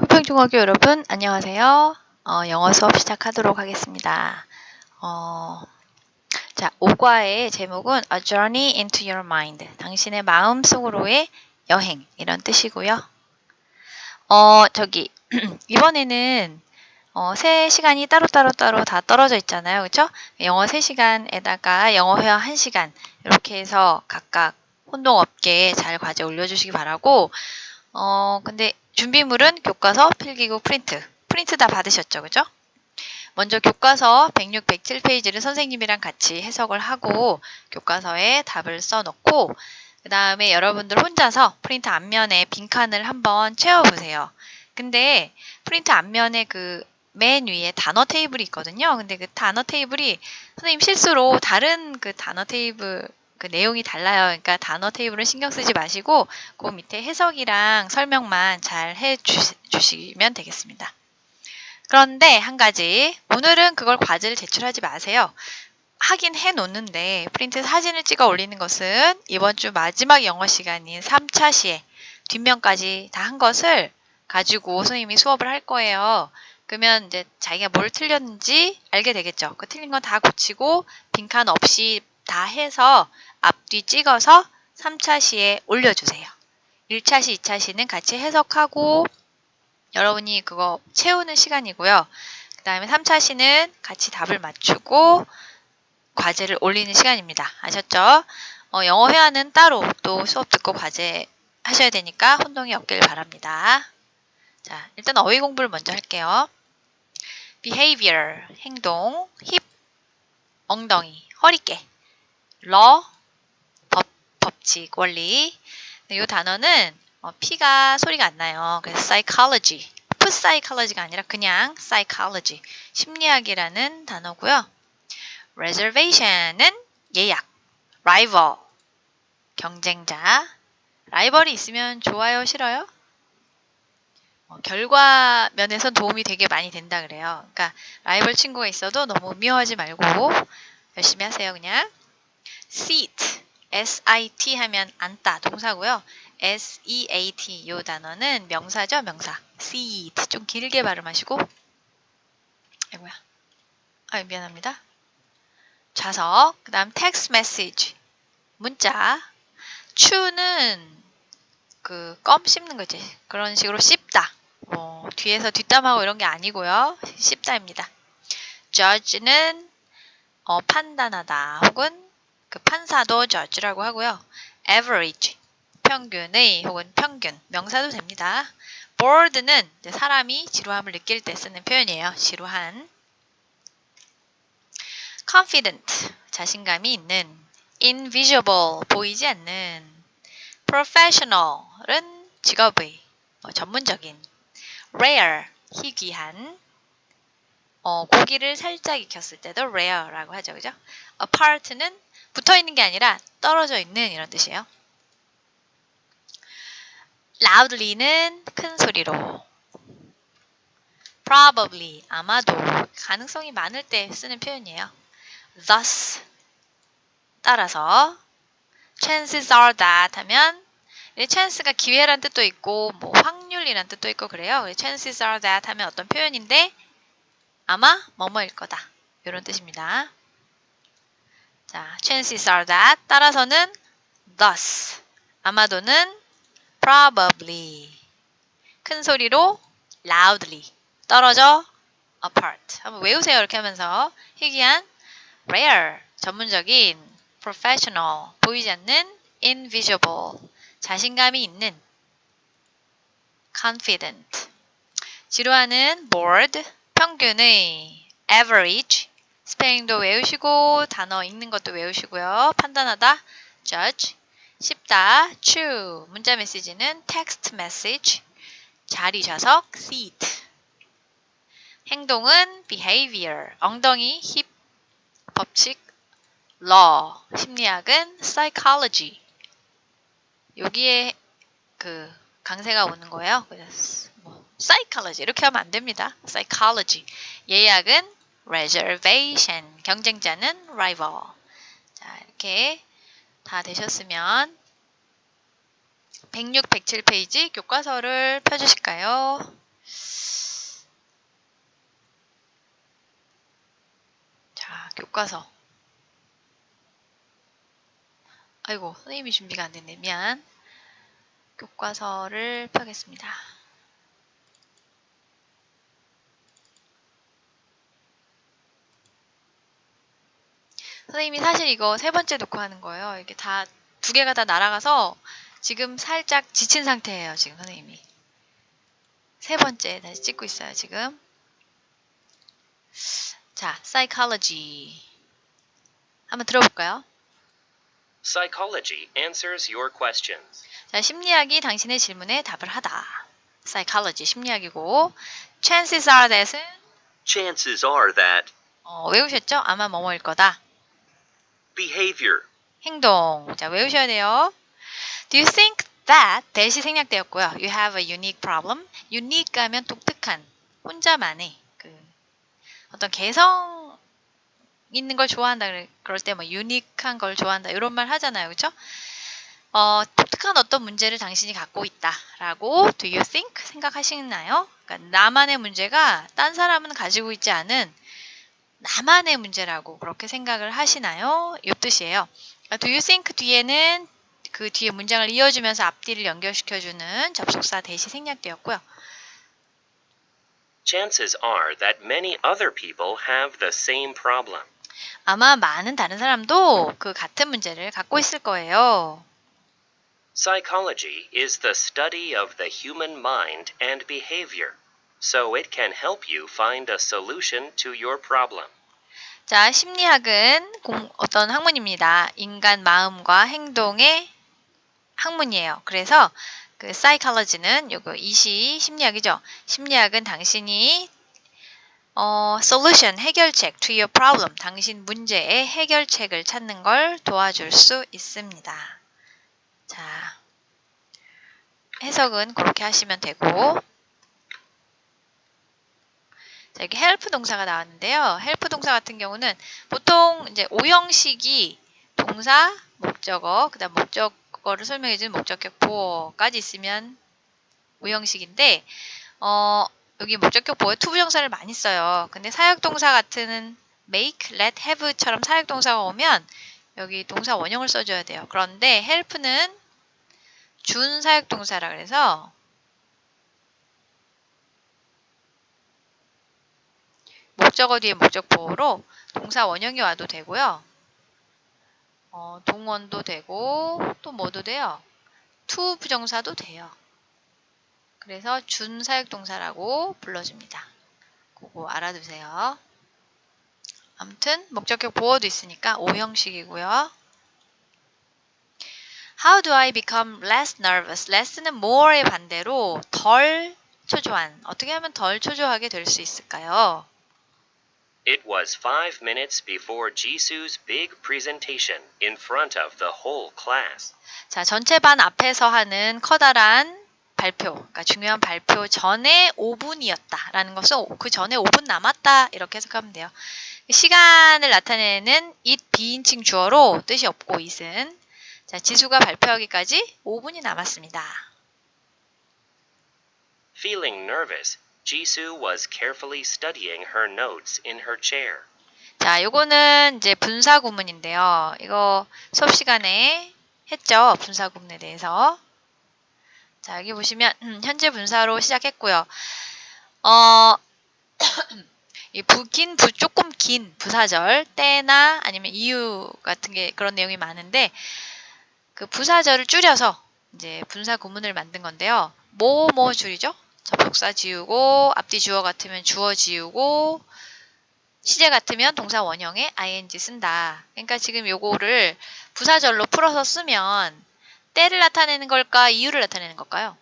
호평중학교 여러분 안녕하세요. 어, 영어 수업 시작하도록 하겠습니다. 어, 자, 5과의 제목은 A Journey into Your Mind. 당신의 마음 속으로의 여행 이런 뜻이고요. 어, 저기 이번에는 어, 세 시간이 따로따로 따로 다 떨어져 있잖아요. 그렇죠? 영어 3시간에다가 영어 회화 1시간 이렇게 해서 각각 혼동 없게 잘 과제 올려주시기 바라고 어, 근데 준비물은 교과서, 필기구, 프린트. 프린트 다 받으셨죠, 그죠? 먼저 교과서 106, 107페이지를 선생님이랑 같이 해석을 하고 교과서에 답을 써놓고 그 다음에 여러분들 혼자서 프린트 앞면에 빈칸을 한번 채워보세요. 근데 프린트 앞면에 그 맨 위에 단어 테이블이 있거든요. 근데 그 단어 테이블이 선생님 실수로 다른 그 단어 테이블 그 내용이 달라요. 그러니까 단어 테이블은 신경 쓰지 마시고 그 밑에 해석이랑 설명만 잘 해 주시면 되겠습니다. 그런데 한 가지 오늘은 그걸 과제를 제출하지 마세요. 하긴 해 놓는데 프린트 사진을 찍어 올리는 것은 이번 주 마지막 영어 시간인 3차 시에 뒷면까지 다 한 것을 가지고 선생님이 수업을 할 거예요. 그러면 이제 자기가 뭘 틀렸는지 알게 되겠죠. 그 틀린 건 다 고치고 빈칸 없이 다 해서 앞뒤 찍어서 3차 시에 올려주세요. 1차 시, 2차 시는 같이 해석하고 여러분이 그거 채우는 시간이고요. 그 다음에 3차 시는 같이 답을 맞추고 과제를 올리는 시간입니다. 아셨죠? 어, 영어 회화는 따로 또 수업 듣고 과제 하셔야 되니까 혼동이 없길 바랍니다. 자, 일단 어휘 공부를 먼저 할게요. behavior, 행동, hip, 엉덩이, 허리깨, law, 법, 법칙, 원리. 이 단어는 어, P가 소리가 안 나요. 그래서 psychology, psychology가 아니라 그냥 psychology, 심리학이라는 단어고요. reservation은 예약, rival, 경쟁자. 라이벌이 있으면 좋아요, 싫어요? 어, 결과 면에선 도움이 되게 많이 된다 그래요. 그러니까 라이벌 친구가 있어도 너무 미워하지 말고 열심히 하세요, 그냥. seat, s-i-t 하면 앉다 동사고요. s-e-a-t 이 단어는 명사죠, 명사. seat 좀 길게 발음하시고. 아이고야. 아, 미안합니다. 좌석, 그 다음 text message, 문자. 추는 그 껌 씹는 거지. 그런 식으로 씹다. 뭐 뒤에서 뒷담하고 이런 게 아니고요. 씹다입니다. judge는 어, 판단하다 혹은 그 판사도 judge라고 하고요. average 평균의 혹은 평균 명사도 됩니다. bored는 사람이 지루함을 느낄 때 쓰는 표현이에요. 지루한. confident 자신감이 있는 invisible 보이지 않는 professional은 직업의 뭐 전문적인 rare 희귀한 어, 고기를 살짝 익혔을 때도 rare라고 하죠. 그죠? apart는 붙어 있는 게 아니라 떨어져 있는 이런 뜻이에요. loudly는 큰 소리로 probably 아마도 가능성이 많을 때 쓰는 표현이에요. thus 따라서 chances are that 하면 chance가 기회란 뜻도 있고 뭐 확률이란 뜻도 있고 그래요. chances are that 하면 어떤 표현인데 아마 뭐뭐일 거다. 이런 뜻입니다. 자, chances are that 따라서는 thus 아마도는 probably 큰 소리로 loudly 떨어져 apart 한번 외우세요 이렇게 하면서 희귀한 rare 전문적인 professional 보이지 않는 invisible 자신감이 있는 confident 지루하는 bored 평균의 average 스페인도 외우시고 단어 읽는 것도 외우시고요. 판단하다 judge. 쉽다 true. 문자 메시지는 text message. 자리 좌석 seat. 행동은 behavior. 엉덩이 hip 법칙 law. 심리학은 psychology. 여기에 그 강세가 오는 거예요. 그래서 뭐 psychology. 이렇게 하면 안 됩니다. psychology. 예약은 reservation 경쟁자는 rival 자 이렇게 다 되셨으면 106, 107페이지 교과서를 펴주실까요? 자, 교과서. 아이고, 선생님이 준비가 안 됐네. 미안. 교과서를 펴겠습니다. 선생님이 사실 이거 세 번째 녹화하는 거예요. 이게 다 두 개가 다 날아가서 지금 살짝 지친 상태예요. 지금 선생님이. 세 번째 다시 찍고 있어요. 지금. 자, psychology. 한번 들어볼까요? Psychology answers your questions. 자, 심리학이 당신의 질문에 답을 하다. psychology 심리학이고 chances are that은 Chances are that 어, 외우셨죠? 아마 뭐뭐일 거다. Behavior, 행동. 자, 외우셔야 돼요. Do you think that 대시 생략되었고요. You have a unique problem. unique 하면 독특한, 혼자만의 그 어떤 개성 있는 걸 좋아한다 그럴 때 뭐 유니크한 걸 좋아한다 이런 말 하잖아요. 그렇죠? 어, 독특한 어떤 문제를 당신이 갖고 있다라고 do you think 생각하시나요? 그러니까 나만의 문제가 딴 사람은 가지고 있지 않은 나만의 문제라고 그렇게 생각을 하시나요? 이 뜻이에요. 그러니까 do you think 뒤에는 그 뒤에 문장을 이어주면서 앞뒤를 연결시켜주는 접속사 대시 생략되었고요. chances are that many other people have the same problem. 아마 많은 다른 사람도 그 같은 문제를 갖고 있을 거예요. Psychology is the study of the human mind and behavior, so it can help you find a solution to your problem. 자, 심리학은 공- 어떤 학문입니다. 인간 마음과 행동의 학문이에요. 그래서 그 psychology는 요거 이시 심리학이죠. 심리학은 당신이 어, solution 해결책 to your problem 당신 문제의 해결책을 찾는 걸 도와줄 수 있습니다. 자, 해석은 그렇게 하시면 되고 자, 여기 help 동사가 나왔는데요. help 동사 같은 경우는 보통 이제 오형식이 동사, 목적어, 그다음 목적어를 설명해 주는 목적격 보어까지 있으면 오형식인데 어, 여기 목적격 보어에 투부정사를 많이 써요. 근데 사역동사 같은 make, let, have처럼 사역동사가 오면 여기 동사 원형을 써줘야 돼요. 그런데 help는 준 사역동사라 그래서 목적어 뒤에 목적 보호로 동사 원형이 와도 되고요. 어, 동원도 되고 또 뭐도 돼요. 투 부정사도 돼요. 그래서 준 사역동사라고 불러줍니다. 그거 알아두세요. 아무튼 목적격 보어도 있으니까 오형식이고요. How do I become less nervous? less는 more의 반대로 덜 초조한. 어떻게 하면 덜 초조하게 될 수 있을까요? It was five minutes before Jisoo's big presentation in front of the whole class. 자, 전체 반 앞에서 하는 커다란 발표, 그러니까 중요한 발표 전에 5분이었다라는 것은 그 전에 5분 남았다 이렇게 해석하면 돼요. 시간을 나타내는 it 비인칭 주어로 뜻이 없고 it은 자, 지수가 발표하기까지 5분이 남았습니다. Feeling nervous, Jisoo was carefully studying her notes in her chair. 자, 요거는 이제 분사 구문인데요. 이거 수업 시간에 했죠. 분사 구문에 대해서. 자, 여기 보시면 음, 현재 분사로 시작했고요. 어, 이 부긴 부 조금 긴 부사절 때나 아니면 이유 같은 게 그런 내용이 많은데 그 부사절을 줄여서 이제 분사 구문을 만든 건데요. 뭐뭐 줄이죠? 접속사 지우고 앞뒤 주어 같으면 주어 지우고 시제 같으면 동사 원형에 ing 쓴다. 그러니까 지금 요거를 부사절로 풀어서 쓰면 때를 나타내는 걸까 이유를 나타내는 걸까요?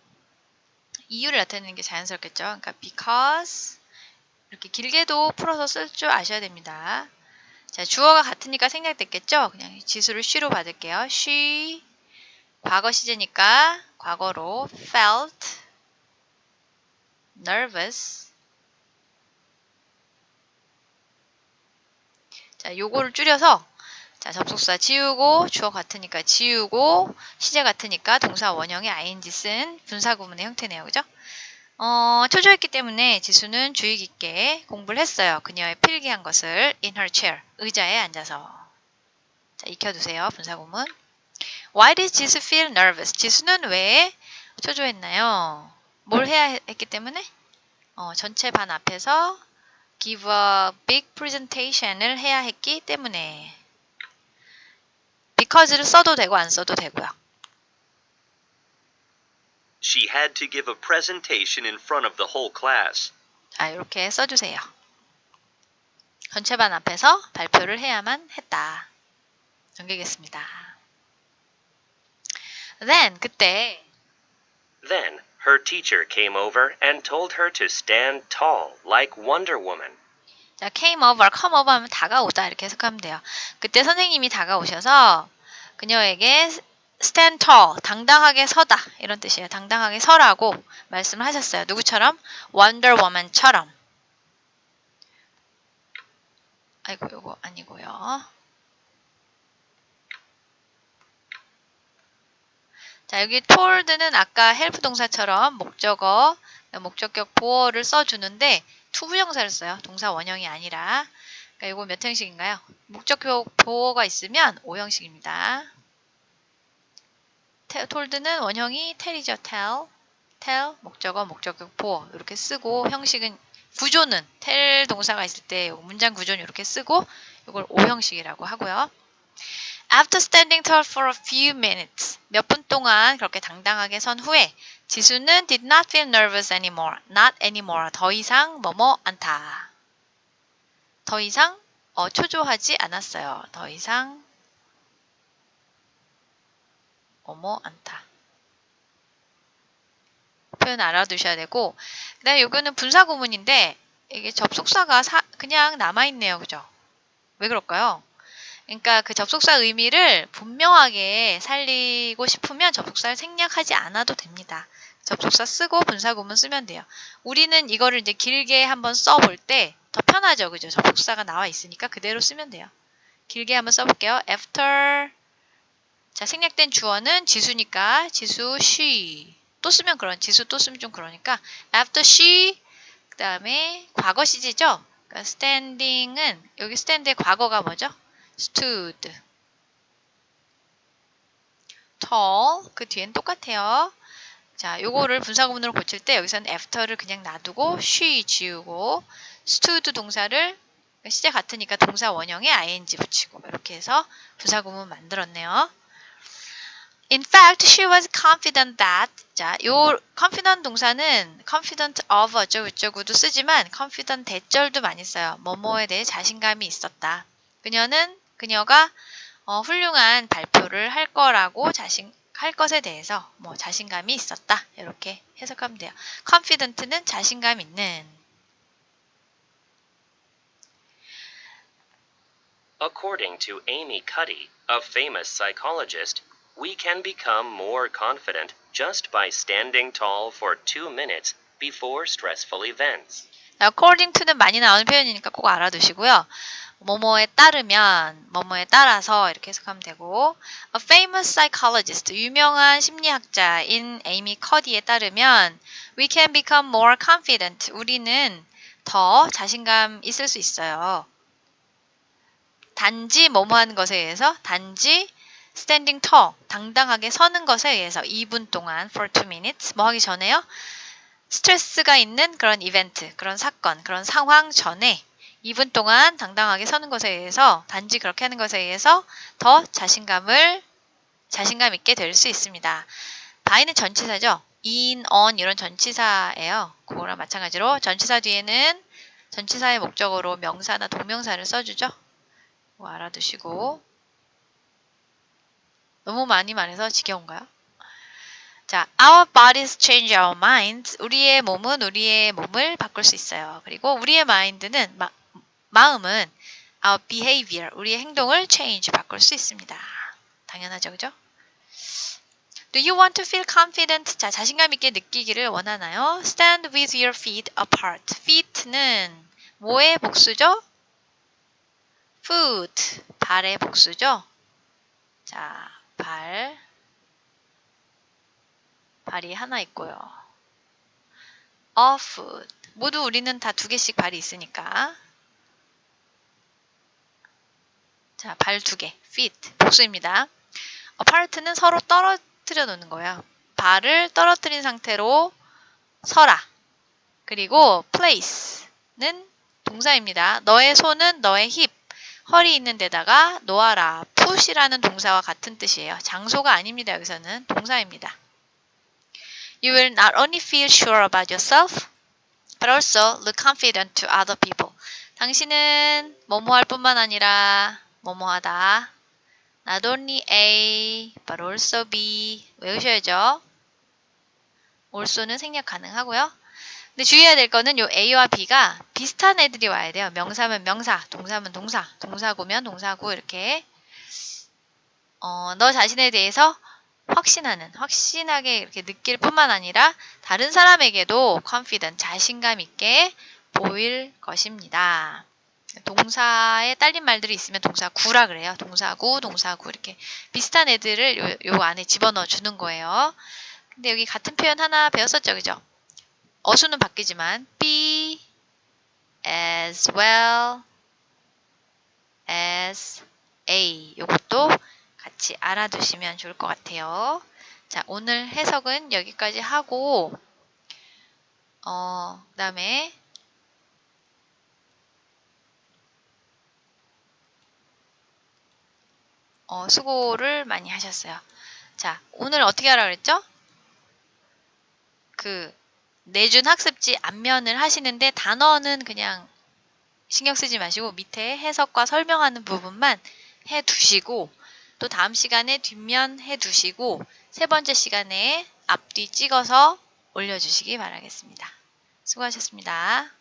이유를 나타내는 게 자연스럽겠죠. 그러니까 because 이렇게 길게도 풀어서 쓸 줄 아셔야 됩니다. 자, 주어가 같으니까 생략됐겠죠? 그냥 지수를 she로 받을게요. she 과거 시제니까 과거로 felt nervous 자, 요거를 줄여서 자, 접속사 지우고 주어 같으니까 지우고 시제 같으니까 동사 원형에 ing 쓴 분사 구문의 형태네요. 그죠? 어, 초조했기 때문에 지수는 주의 깊게 공부를 했어요. 그녀의 필기한 것을 in her chair, 의자에 앉아서. 자, 익혀두세요. 분사구문. Why did 지수 feel nervous? 지수는 왜 초조했나요? 뭘 해야 했기 때문에? 어, 전체 반 앞에서 give a big presentation을 해야 했기 때문에. because를 써도 되고 안 써도 되고요. She had to give a presentation in front of the whole class. 자, 이렇게 써주세요. 전체 반 앞에서 발표를 해야만 했다. 넘기겠습니다. Then, 그때 Then, her teacher came over and told her to stand tall, like Wonder Woman. 자, came over, come over 하면 다가오다 이렇게 해석하면 돼요. 그때 선생님이 다가오셔서 그녀에게 stand tall, 당당하게 서다 이런 뜻이에요. 당당하게 서라고 말씀을 하셨어요. 누구처럼? Wonder Woman처럼. 아이고, 이거 아니고요. 자, 여기 told는 아까 help 동사처럼 목적어, 목적격 보어를 써주는데 투부정사를 써요. 동사 원형이 아니라. 그러니까 이거 몇 형식인가요? 목적격 보어가 있으면 5형식입니다. told는 원형이 tell이죠. tell. tell 목적어, 목적격 보어 이렇게 쓰고 형식은 구조는 tell 동사가 있을 때 문장 구조는 이렇게 쓰고 이걸 5형식이라고 하고요. After standing tall for a few minutes, 몇 분 동안 그렇게 당당하게 선 후에 지수는 did not feel nervous anymore, not anymore, 더 이상 뭐뭐 않다. 더 이상 어, 초조하지 않았어요. 더 이상 뭐뭐 않다. 표현 알아두셔야 되고 그 다음에 이거는 분사구문인데 이게 접속사가 사- 그냥 남아있네요. 그죠? 왜 그럴까요? 그러니까 그 접속사 의미를 분명하게 살리고 싶으면 접속사를 생략하지 않아도 됩니다. 접속사 쓰고 분사구문 쓰면 돼요. 우리는 이거를 이제 길게 한번 써볼 때 더 편하죠. 그죠? 접속사가 나와 있으니까 그대로 쓰면 돼요. 길게 한번 써볼게요. After 자 생략된 주어는 지수니까 지수 she 또 쓰면 그런 지수 또 쓰면 좀 그러니까 after she 그 다음에 과거 시제죠. 그러니까 standing은 여기 stand의 과거가 뭐죠? Stood. tall 그 뒤엔 똑같아요. 자, 요거를 분사구문으로 고칠 때 여기서는 after를 그냥 놔두고 she 지우고 stood 동사를 시제 같으니까 동사 원형에 ing 붙이고 이렇게 해서 분사구문 만들었네요. In fact, she was confident that 자, 요 confident 동사는 confident of 어쩌고 저쩌고도 쓰지만 confident 대절도 많이 써요. 뭐뭐에 대해 자신감이 있었다. 그녀는 그녀가 어, 훌륭한 발표를 할 거라고 자신 할 것에 대해서 뭐 자신감이 있었다 이렇게 해석하면 돼요. confident는 자신감 있는. According to Amy Cuddy, a famous psychologist, we can become more confident just by standing tall for two minutes before stressful events. according to는 많이 나오는 표현이니까 꼭 알아두시고요. 뭐뭐에 따르면, 뭐뭐에 따라서 이렇게 해석하면 되고, a famous psychologist, 유명한 심리학자인 에이미 커디에 따르면, we can become more confident. 우리는 더 자신감 있을 수 있어요. 단지 뭐뭐 하는 것에 의해서, 단지 standing tall, 당당하게 서는 것에 의해서 2분 동안 for 2 minutes, 뭐 하기 전에요? 스트레스가 있는 그런 이벤트, 그런 사건, 그런 상황 전에 2분 동안 당당하게 서는 것에 의해서 단지 그렇게 하는 것에 의해서 더 자신감을 자신감 있게 될 수 있습니다. by는 전치사죠. in, on 이런 전치사예요. 그거랑 마찬가지로 전치사 뒤에는 전치사의 목적으로 명사나 동명사를 써주죠. 그거 알아두시고 너무 많이 말해서 지겨운가요? 자, our bodies change our minds. 우리의 몸은 우리의 몸을 바꿀 수 있어요. 그리고 우리의 mind는 마, 마음은 our behavior, 우리의 행동을 change, 바꿀 수 있습니다. 당연하죠, 그죠? Do you want to feel confident? 자, 자신감 있게 느끼기를 원하나요? Stand with your feet apart. feet는 뭐의 복수죠? foot, 발의 복수죠? 자, 발. 발이 하나 있고요. a foot. 모두 우리는 다 두 개씩 발이 있으니까. 자, 발 두 개. feet. 복수입니다. apart는 서로 떨어뜨려 놓는 거예요. 발을 떨어뜨린 상태로 서라. 그리고 place는 동사입니다. 너의 손은 너의 힙, 허리 있는 데다가 놓아라. push이라는 동사와 같은 뜻이에요. 장소가 아닙니다. 여기서는 동사입니다. You will not only feel sure about yourself, but also look confident to other people. 당신은 뭐뭐 할 뿐만 아니라 뭐뭐 하다. Not only A, but also B. 외우셔야죠. also는 생략 가능하고요. 근데 주의해야 될 거는 요 A와 B가 비슷한 애들이 와야 돼요. 명사면 명사, 동사면 동사, 동사구면 동사구 이렇게 어, 너 자신에 대해서 확신하는, 확신하게 이렇게 느낄 뿐만 아니라 다른 사람에게도 confident, 자신감 있게 보일 것입니다. 동사에 딸린 말들이 있으면 동사 구라 그래요. 동사구, 동사구 이렇게 비슷한 애들을 요, 요 안에 집어넣어 주는 거예요. 근데 여기 같은 표현 하나 배웠었죠, 그죠? 어수는 바뀌지만 be as well as a 요것도 같이 알아두시면 좋을 것 같아요. 자, 오늘 해석은 여기까지 하고 어, 그다음에 어, 수고를 많이 하셨어요. 자, 오늘 어떻게 하라 그랬죠? 그 내준 학습지 앞면을 하시는데 단어는 그냥 신경 쓰지 마시고 밑에 해석과 설명하는 부분만 해 두시고 또 다음 시간에 뒷면 해 두시고 세 번째 시간에 앞뒤 찍어서 올려주시기 바라겠습니다. 수고하셨습니다.